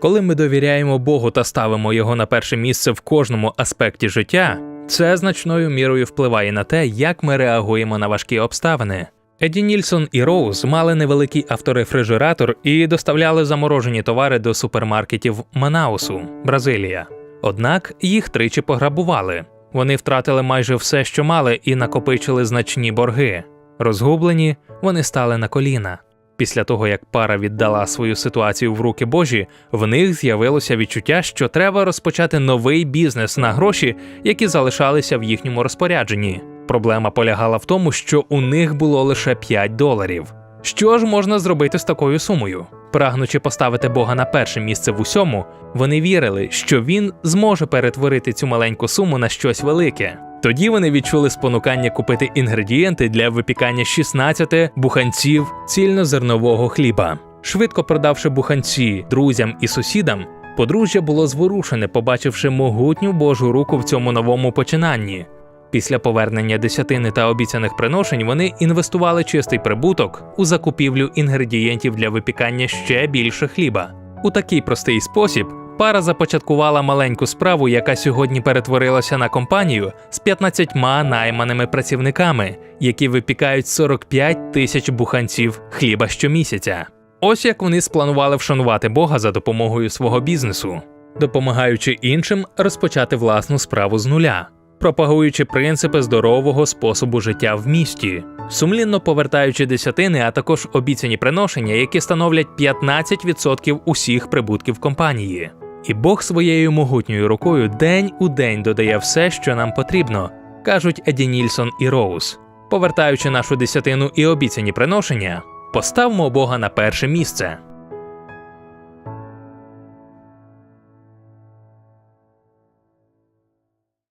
Коли ми довіряємо Богу та ставимо його на перше місце в кожному аспекті життя, це значною мірою впливає на те, як ми реагуємо на важкі обставини. Еді Нільсон і Роуз мали невеликий авторефрижератор і доставляли заморожені товари до супермаркетів Манаусу, Бразилія. Однак їх тричі пограбували. Вони втратили майже все, що мали, і накопичили значні борги. Розгублені, вони стали на коліна. Після того, як пара віддала свою ситуацію в руки Божі, в них з'явилося відчуття, що треба розпочати новий бізнес на гроші, які залишалися в їхньому розпорядженні. Проблема полягала в тому, що у них було лише 5 доларів. Що ж можна зробити з такою сумою? Прагнучи поставити Бога на перше місце в усьому, вони вірили, що він зможе перетворити цю маленьку суму на щось велике. Тоді вони відчули спонукання купити інгредієнти для випікання 16 буханців цільнозернового хліба. Швидко продавши буханці друзям і сусідам, подружжя було зворушене, побачивши могутню Божу руку в цьому новому починанні. Після повернення десятини та обіцяних приношень вони інвестували чистий прибуток у закупівлю інгредієнтів для випікання ще більше хліба. У такий простий спосіб пара започаткувала маленьку справу, яка сьогодні перетворилася на компанію з 15 найманими працівниками, які випікають 45 тисяч буханців хліба щомісяця. Ось як вони спланували вшанувати Бога за допомогою свого бізнесу, допомагаючи іншим розпочати власну справу з нуля пропагуючи принципи здорового способу життя в місті, сумлінно повертаючи десятини, а також обіцяні приношення, які становлять 15% усіх прибутків компанії. І Бог своєю могутньою рукою день у день додає все, що нам потрібно, кажуть Еді Нільсон і Роуз. Повертаючи нашу десятину і обіцяні приношення, поставмо Бога на перше місце.